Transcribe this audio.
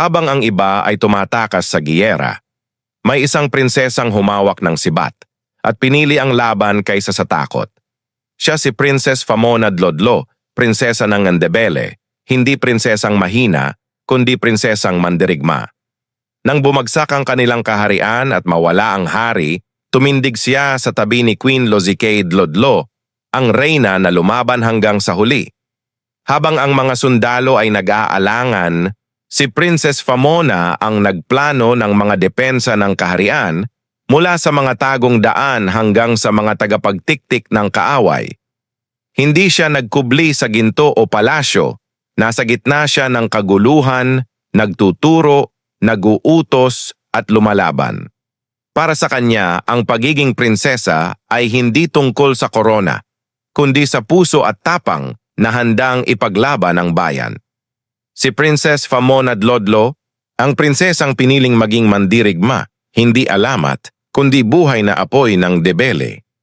habang ang iba ay tumatakas sa giyera. May isang prinsesang humawak ng sibat at pinili ang laban kaysa sa takot. Siya si Princess Famona Dlodlo, prinsesa ng Andebele, hindi prinsesang mahina, kundi prinsesang mandirigma. Nang bumagsak ang kanilang kaharian at mawala ang hari, tumindig siya sa tabi ni Queen Lozicade Dlodlo, ang reyna na lumaban hanggang sa huli. Habang ang mga sundalo ay nag-aalangan, si Princess Famona ang nagplano ng mga depensa ng kaharian mula sa mga tagong daan hanggang sa mga tagapagtiktik ng kaaway. Hindi siya nagkubli sa ginto o palasyo, nasa gitna siya ng kaguluhan, nagtuturo, naguutos at lumalaban. Para sa kanya, ang pagiging prinsesa ay hindi tungkol sa korona, kundi sa puso at tapang na handang ipaglaban ang bayan. Si Princess Famona Dlodlo, ang prinsesang piniling maging mandirigma, hindi alamat, kundi buhay na apoy ng debele.